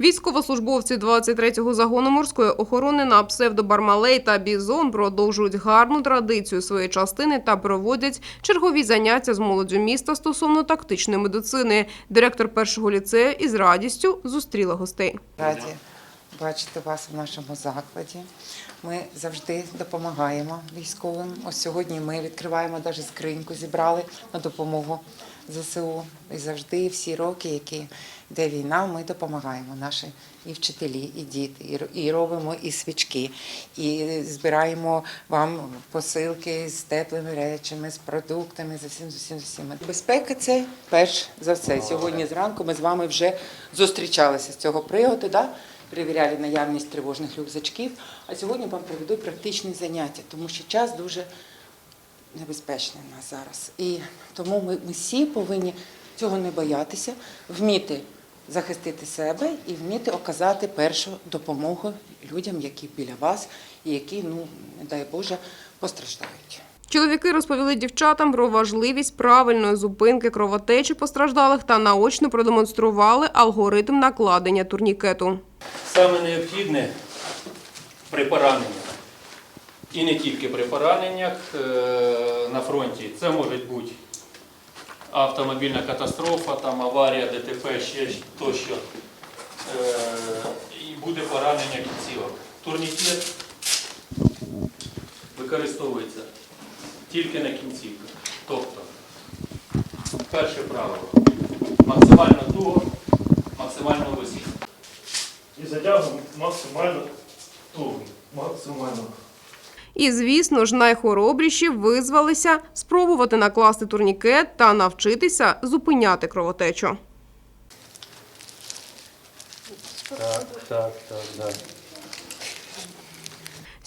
Військовослужбовці 23-го загону морської охорони на псевдобармалей та бізон продовжують гарну традицію своєї частини та проводять чергові заняття з молоддю міста стосовно тактичної медицини. Директор першого ліцею із радістю зустріла гостей. Раді бачити вас в нашому закладі. Ми завжди допомагаємо військовим. Ось сьогодні ми відкриваємо навіть скриньку, зібрали на допомогу ЗСУ. І завжди всі роки, які йде війна, ми допомагаємо наші і вчителі, і діти, і робимо і свічки, і збираємо вам посилки з теплими речами, з продуктами, з усім, з усім, з усім. Безпека це перш за все. Сьогодні зранку ми з вами вже зустрічалися з цього приводу. Да? перевіряли наявність тривожних рюкзачків. А сьогодні вам проведуть практичні заняття, тому що час дуже небезпечний нас зараз. І тому ми, ми всі повинні цього не боятися, вміти захистити себе і вміти оказати першу допомогу людям, які біля вас і які, ну не дай Боже, постраждають. Чоловіки розповіли дівчатам про важливість правильної зупинки кровотечі постраждалих та наочно продемонстрували алгоритм накладення турнікету. Саме необхідне при пораненнях. І не тільки при пораненнях е, на фронті. Це може бути автомобільна катастрофа, там аварія, ДТП, ще тощо. Е, І буде поранення кінцівок. Турнікет використовується тільки на кінцівках. Тобто, перше правило максимально туго, максимально високо. І затягуємо максимально туго. Максимально. І, звісно ж, найхоробріші визвалися спробувати накласти турнікет та навчитися зупиняти кровотечу. Так, так, так, так.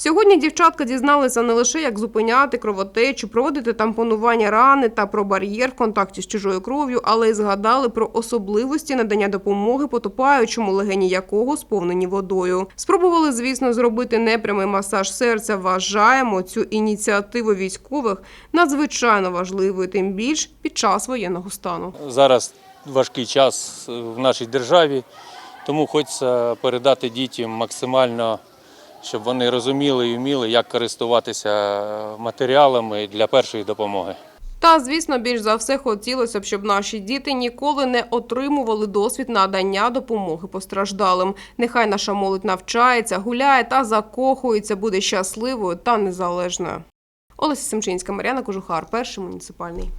Сьогодні дівчатка дізналися не лише, як зупиняти кровотечу, проводити тампонування рани та про бар'єр в контакті з чужою кров'ю, але й згадали про особливості надання допомоги потопаючому, легені якого сповнені водою. Спробували, звісно, зробити непрямий масаж серця. Вважаємо цю ініціативу військових надзвичайно важливою, тим більш під час воєнного стану. Зараз важкий час в нашій державі, тому хочеться передати дітям максимально, щоб вони розуміли і вміли, як користуватися матеріалами для першої допомоги. Та, звісно, більш за все хотілося б, щоб наші діти ніколи не отримували досвід надання допомоги постраждалим. Нехай наша молодь навчається, гуляє та закохується, буде щасливою та незалежною. Олеся Семчинська, Мар'яна Кожухар, перший муніципальний.